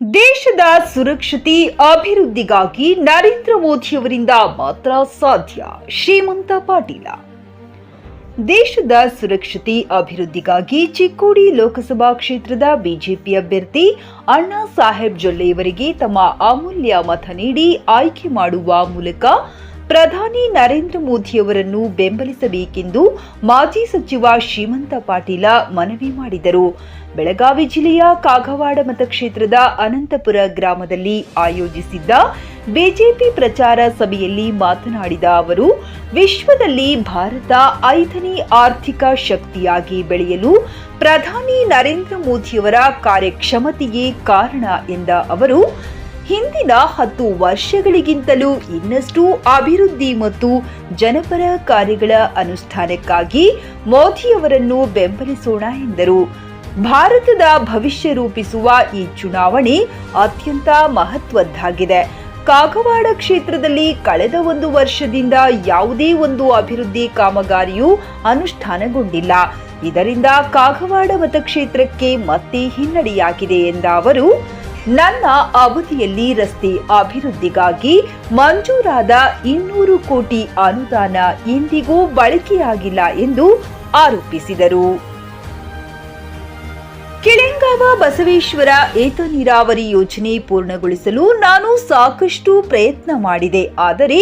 ದೇಶದ ಸುರಕ್ಷತೆ ಅಭಿವೃದ್ಧಿಗಾಗಿ ನರೇಂದ್ರ ಮೋದಿಯವರಿಂದ ಮಾತ್ರ ಸಾಧ್ಯ. ಶ್ರೀಮಂತ ಪಾಟೀಲ. ದೇಶದ ಸುರಕ್ಷತೆ ಅಭಿವೃದ್ಧಿಗಾಗಿ ಚಿಕ್ಕೋಡಿ ಲೋಕಸಭಾ ಕ್ಷೇತ್ರದ ಬಿಜೆಪಿ ಅಭ್ಯರ್ಥಿ ಅಣ್ಣಾ ಸಾಹೇಬ್ ಜೊಲ್ಲೆಯವರಿಗೆ ತಮ್ಮ ಅಮೂಲ್ಯ ಮತ ನೀಡಿ ಆಯ್ಕೆ ಮಾಡುವ ಮೂಲಕ ಪ್ರಧಾನಿ ನರೇಂದ್ರ ಮೋದಿಯವರನ್ನು ಬೆಂಬಲಿಸಬೇಕೆಂದು ಮಾಜಿ ಸಚಿವ ಶ್ರೀಮಂತ ಪಾಟೀಲ ಮನವಿ ಮಾಡಿದರು. ಬೆಳಗಾವಿ ಜಿಲ್ಲೆಯ ಕಾಗವಾಡ ಮತಕ್ಷೇತ್ರದ ಅನಂತಪುರ ಗ್ರಾಮದಲ್ಲಿ ಆಯೋಜಿಸಿದ್ದ ಬಿಜೆಪಿ ಪ್ರಚಾರ ಸಭೆಯಲ್ಲಿ ಮಾತನಾಡಿದ ಅವರು, ವಿಶ್ವದಲ್ಲಿ ಭಾರತ ಐದನೇ ಆರ್ಥಿಕ ಶಕ್ತಿಯಾಗಿ ಬೆಳೆಯಲು ಪ್ರಧಾನಿ ನರೇಂದ್ರ ಮೋದಿಯವರ ಕಾರ್ಯಕ್ಷಮತೆಯೇ ಕಾರಣ ಎಂದ ಅವರು, ಹಿಂದಿನ ಹತ್ತು ವರ್ಷಗಳಿಗಿಂತಲೂ ಇನ್ನಷ್ಟು ಅಭಿವೃದ್ಧಿ ಮತ್ತು ಜನಪರ ಕಾರ್ಯಗಳ ಅನುಷ್ಠಾನಕ್ಕಾಗಿ ಮೋದಿಯವರನ್ನು ಬೆಂಬಲಿಸೋಣ ಎಂದರು. ಭಾರತದ ಭವಿಷ್ಯ ರೂಪಿಸುವ ಈ ಚುನಾವಣೆ ಅತ್ಯಂತ ಮಹತ್ವದ್ದಾಗಿದೆ. ಕಾಗವಾಡ ಕ್ಷೇತ್ರದಲ್ಲಿ ಕಳೆದ ಒಂದು ವರ್ಷದಿಂದ ಯಾವುದೇ ಒಂದು ಅಭಿವೃದ್ಧಿ ಕಾಮಗಾರಿಯು ಅನುಷ್ಠಾನಗೊಂಡಿಲ್ಲ. ಇದರಿಂದ ಕಾಗವಾಡ ಮತಕ್ಷೇತ್ರಕ್ಕೆ ಮತ್ತೆ ಹಿನ್ನಡೆಯಾಗಿದೆ ಎಂದ ಅವರು, ನನ್ನ ಅವಧಿಯಲ್ಲಿ ರಸ್ತೆ ಅಭಿವೃದ್ಧಿಗಾಗಿ ಮಂಜೂರಾದ ಇನ್ನೂರು ಕೋಟಿ ಅನುದಾನ ಇಂದಿಗೂ ಬಳಕೆಯಾಗಿಲ್ಲ ಎಂದು ಆರೋಪಿಸಿದರು. ಕಿಳೆಂಗಾವ ಬಸವೇಶ್ವರ ಏತ ನೀರಾವರಿ ಯೋಜನೆ ಪೂರ್ಣಗೊಳಿಸಲು ನಾನು ಸಾಕಷ್ಟು ಪ್ರಯತ್ನ ಮಾಡಿದೆ. ಆದರೆ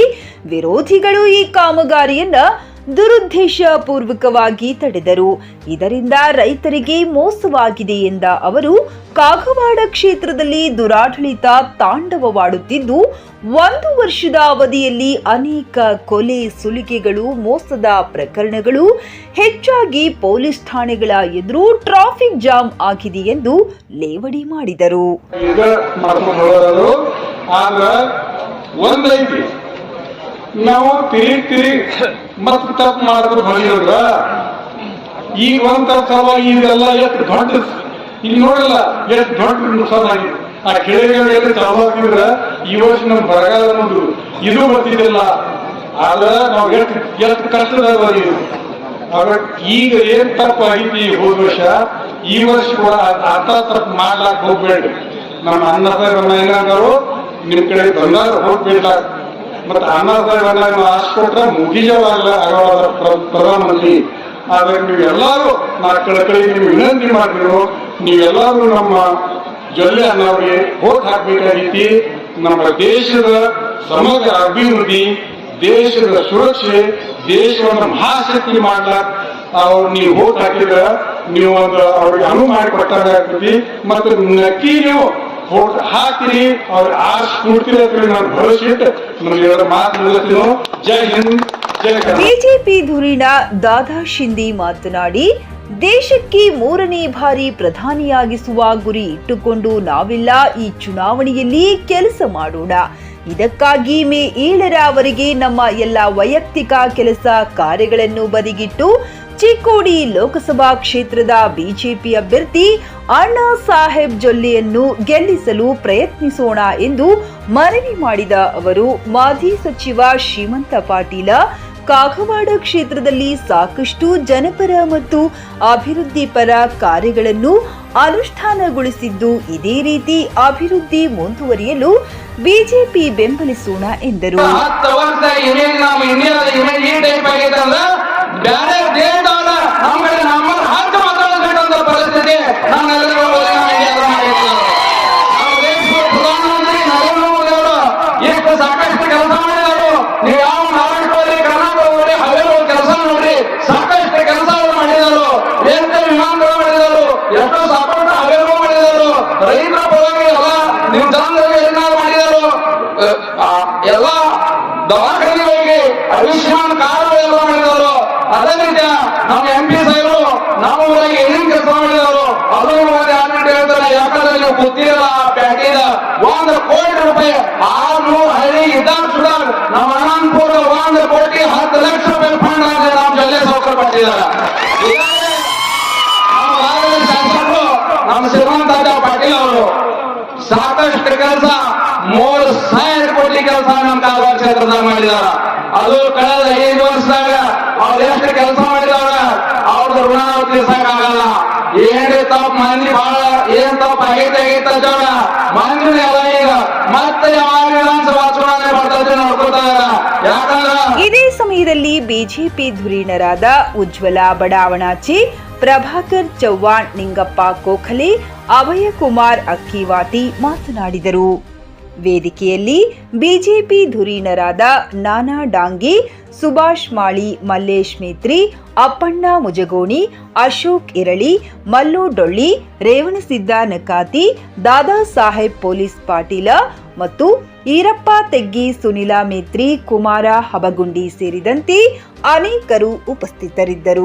ವಿರೋಧಿಗಳು ಈ ಕಾಮಗಾರಿಯನ್ನ ದುರುದ್ದೇಶಪೂರ್ವಕವಾಗಿ ತಡೆದರು. ಇದರಿಂದ ರೈತರಿಗೆ ಮೋಸವಾಗಿದೆ ಎಂದ ಅವರು, ಕಾಗವಾಡ ಕ್ಷೇತ್ರದಲ್ಲಿ ದುರಾಡಳಿತ ತಾಂಡವವಾಡುತ್ತಿದ್ದು, ಒಂದು ವರ್ಷದ ಅವಧಿಯಲ್ಲಿ ಅನೇಕ ಕೊಲೆ ಸುಲಿಗೆಗಳು, ಮೋಸದ ಪ್ರಕರಣಗಳು, ಹೆಚ್ಚಾಗಿ ಪೊಲೀಸ್ ಠಾಣೆಗಳ ಎದುರು ಟ್ರಾಫಿಕ್ ಜಾಮ್ ಆಗಿದೆ ಎಂದು ಲೇವಡಿ ಮಾಡಿದರು. ನಾವು ಮತ್ ತಪ್ಪು ಮಾಡಿದ್ರು ಬಂದಿದ್ರ ಈಗ ಒಂದ್ ಸಲ ಇದೆಲ್ಲ ಎಷ್ಟು ದೊಡ್ಡ ಇಲ್ಲಿ ನೋಡಲ್ಲ, ಎಷ್ಟು ದೊಡ್ಡ ನುಕ್ಸಾನ್ ಆಗಿದೆ. ಆ ಕೆಳಗಡೆ ಎಲ್ಲ ಆಗಿದ್ರ ಈ ವರ್ಷ ನಮ್ ಬರಗಾಲ ಅನ್ನೋದು ಇದು ಬರ್ತಿದ್ದಿಲ್ಲ. ಆದ್ರ ನಾವ್ ಎಷ್ಟು ಎಷ್ಟು ಕಷ್ಟದ ಈಗ ಏನ್ ತಪ್ಪು ಐತಿ ಹೋದ ವರ್ಷ, ಈ ವರ್ಷ ಕೂಡ ಆತ ತಪ್ಪು ಮಾಡ್ಲಾಕ್ ಹೋಗ್ಬೇಡ್ರಿ. ನಮ್ಮ ಅನ್ನ ಏನಂದರು ನಿಮ್ ಕಡೆ ಬಂದಾಗ ಹೋಗ್ಬೇಡ ಮತ್ತ ಅನ್ನ ಸಾಹೇಬ್ ನಾವು ಆಶ್ ಕೊಟ್ರೆ ಮುಗಿಜವಾಗಲ್ಲ ಆಗವಾದ ಪ್ರಧಾನಮಂತ್ರಿ ಆದ್ರೆ ನೀವೆಲ್ಲರೂ ನಾ ಕಳಕಳಿ ನೀವು ವಿನಂತಿ ಮಾಡಿದ್ರು ನೀವೆಲ್ಲರೂ ನಮ್ಮ ಜೊಲ್ಲೆ ಅನ್ನೋರಿಗೆ ಓಟ್ ಹಾಕ್ಬೇಕಾಗೈತಿ ನಮ್ಮ ದೇಶದ ಸಮಗ್ರ ಅಭಿವೃದ್ಧಿ, ದೇಶದ ಸುರಕ್ಷೆ, ದೇಶವನ್ನು ಮಹಾಶಕ್ತಿ ಮಾಡ್ಲಾಕ್ ಅವ್ರು ನೀವು ಹೋಗಿ ಹಾಕಿದ್ರ ನೀವು ಒಂದು ಅವ್ರಿಗೆ ಅನುವು ಮಾಡಿ ಕೊಟ್ಟಾಗ ಮತ್ತೆ ಮತ್ತು ನಕ್ಕಿ ನೀವು ವೋಟ್ ಹಾಕಿರಿ ಅವ್ರ ಆ ಸ್ಫೂರ್ತಿ ನಾನು ಭರವಸೆ ಇಟ್ಟು ಎರಡು ಮಾತು ಮುಗಿಸ್ತೀನೋ ಜೈ ಹಿಂದ್ ಬಿಜೆಪಿ ಧುರೀಣ ದಾದಾ ಶಿಂದಿ ಮಾತನಾಡಿ, ದೇಶಕ್ಕೆ ಮೂರನೇ ಬಾರಿ ಪ್ರಧಾನಿಯಾಗಿಸುವ ಗುರಿ ಇಟ್ಟುಕೊಂಡು ನಾವೆಲ್ಲ, ಈ ಚುನಾವಣೆಯಲ್ಲಿ ಕೆಲಸ ಮಾಡೋಣ. ಇದಕ್ಕಾಗಿ ಮೇ ಏಳರವರೆಗೆ ನಮ್ಮ ಎಲ್ಲ ವೈಯಕ್ತಿಕ ಕೆಲಸ ಕಾರ್ಯಗಳನ್ನು ಬದಿಗಿಟ್ಟು ಚಿಕ್ಕೋಡಿ ಲೋಕಸಭಾ ಕ್ಷೇತ್ರದ ಬಿಜೆಪಿ ಅಭ್ಯರ್ಥಿ ಅಣ್ಣಾ ಸಾಹೇಬ್ ಜೊಲ್ಲೆಯನ್ನು ಗೆಲ್ಲಿಸಲು ಪ್ರಯತ್ನಿಸೋಣ ಎಂದು ಮನವಿ ಮಾಡಿದ ಅವರು, ಮಾಜಿ ಸಚಿವ ಶ್ರೀಮಂತ ಪಾಟೀಲ, ಕಾಗವಾಡ ಕ್ಷೇತ್ರದಲ್ಲಿ ಸಾಕಷ್ಟು ಜನಪರ ಮತ್ತು ಅಭಿವೃದ್ಧಿ ಪರ ಕಾರ್ಯಗಳನ್ನು ಅನುಷ್ಠಾನಗೊಳಿಸಿದ್ದು ಇದೇ ರೀತಿ ಅಭಿವೃದ್ಧಿ ಮುಂದುವರಿಯಲು ಬಿಜೆಪಿ ಬೆಂಬಲಿಸೋಣ ಎಂದರು ಹತ್ತು ವರ್ಷ ಇಮೇಜ್ ನಮ್ಮ ಇಂಡಿಯಾದ ಇಮೇಜ್ ಈ ಟೈಪ್ ಆಗೈತೆ ಅಂದ್ರೆ ಬೇರೆ ದೇಶದವರ ನಮ್ಮ ಕಡೆ ನಮ್ಮ ಹಕ್ಕು ಮಾತಾಡಬೇಕಂತ ಪರಿಸ್ಥಿತಿ ನಮ್ಮೆಲ್ಲರಿಗೂ ನಮ್ಮ ಇಂಡಿಯಾದ ಆಗೈತೆ. ನಮ್ಮ ದೇಶದ ಪ್ರಧಾನಮಂತ್ರಿ ನರೇಂದ್ರ ಮೋದಿ ಅವರು ಎಷ್ಟು ಸಾಕಷ್ಟು ಕೆಲಸ ಮಾಡಿದರು ನೀವು ಯಾವ ಮಹಾರಾಷ್ಟ್ರದಲ್ಲಿ ಕರ್ನಾಟಕದಲ್ಲಿ ಹಲವು ಕೆಲಸ ನೋಡ್ರಿ ಸಾಕಷ್ಟು ಕೆಲಸಗಳು ಮಾಡಿದರು ಎಷ್ಟು ವಿಮಾನಗಳು ಮಾಡಿದರು ಎಷ್ಟೋ ಸಾಕಷ್ಟು ಹಲವು ಮಾಡಿದರು ರೈತರ ಪರವಾಗಿ ಎಲ್ಲ ನಿಮ್ ಜನರಿಗೆ ಏನಾದ್ರು ಮಾಡಿದರು ಆ, ಎಲ್ಲ ದವಾಖಾನೆಗಳಿಗೆ ಆಯುಷ್ಮಾನ್ ಕಾರ್ಡ್ ಎಲ್ಲ ಮಾಡಿದವರು. ಅದೇ ರೀತಿಯ ನಮ್ಮ ಎಂ ಪಿ ಸಾಹೇಬರು ನಮ್ಮ ಊರಿಗೆ ಏನೇನು ಕೆಲಸ ಮಾಡಿದವರು, ಅದನ್ನು ಆರ್ಮೆಂಟ್ ಹೇಳ್ತಾರೆ, ಯಾಕಂದ್ರೆ ನೀವು ಗೊತ್ತಿರಲ್ಲ ಪ್ಯಾಟಿದ ಒಂದು ಕೋಟಿ ರೂಪಾಯಿ ಆರ್ನೂರು ಹಳ್ಳಿ ಇದ್ದಾಗ ಸುಧಾರ್ ನಮ್ಮ ಅನಂತಪುರ ಒಂದು ಕೋಟಿ ಹತ್ತು ಲಕ್ಷ ರೂಪಾಯಿ ಫಂಡ್ ಆಗಿದೆ ನಮ್ಮ ಜಲ್ಲೆ ಸೌಕರ್ಯ ಈಗಾಗಲೇ ನಮ್ಮ ಶ್ರೀಮಂತ ಪಾಟೀಲ್ ಅವರು ಸಾಕಷ್ಟು ಕೆಲಸ ಮೂರು ಕೆಲಸ ನಮ್ಮ ಕಾರವಾರ ಕ್ಷೇತ್ರದಾಗ ಮಾಡಿದಾರ ಅದು ಕಳೆದ ಐದು ವರ್ಷದಾಗ ಅವ್ರು ಎಷ್ಟು ಕೆಲಸ ಮಾಡಿದವ್ರ, ಅವ್ರದ್ದು ಋಣ ತೀರ್ಸಕ್ಕಾಗಲ್ಲ. ಏನ್ರಿ ತಪ್ಪ ಮಂದಿ ಬಹಳ ಏನ್ ತಪ್ಪ ಆಗೈತೆ ಆಗೈತೆ ಜೋಳ ಮಂದಿ ಎಲ್ಲ ಈಗ. ಮತ್ತೆ ಯಾವಾಗ ವಿಧಾನಸಭಾ ಚುನಾವಣೆ ಬರ್ತದೆ ನೋಡ್ಕೊತಾ ಯಾಕಂದ್ರ ಇದೇ ಸಮಯದಲ್ಲಿ ಬಿಜೆಪಿ ಧುರೀಣರಾದ ಉಜ್ವಲ ಬಡಾವಣಾಚಿ, ಪ್ರಭಾಕರ್ ಚವ್ಹಾಣ್ ನಿಂಗಪ್ಪ ಕೋಖಲೆ, ಅಭಯಕುಮಾರ್ ಅಕ್ಕಿವಾತಿ ಮಾತನಾಡಿದರು. ವೇದಿಕೆಯಲ್ಲಿ ಬಿಜೆಪಿ ಧುರೀಣರಾದ ನಾನಾ ಡಾಂಗಿ, ಸುಭಾಷ್ ಮಾಳಿ, ಮಲ್ಲೇಶ್ ಮೇತ್ರಿ, ಅಪ್ಪಣ್ಣ ಮುಜಗೋಣಿ, ಅಶೋಕ್ ಇರಳಿ, ಮಲ್ಲು ಡೊಳ್ಳಿ ರೇವಣಸಿದ್ದ ನಕಾತಿ ದಾದಾ ಸಾಹೇಬ್ ಪೊಲೀಸ್ ಪಾಟೀಲ ಮತ್ತು ಈರಪ್ಪ ತೆಗ್ಗಿ, ಸುನಿಲಾ ಮೇತ್ರಿ, ಕುಮಾರ ಹಬಗುಂಡಿ ಸೇರಿದಂತೆ ಅನೇಕರು ಉಪಸ್ಥಿತರಿದ್ದರು.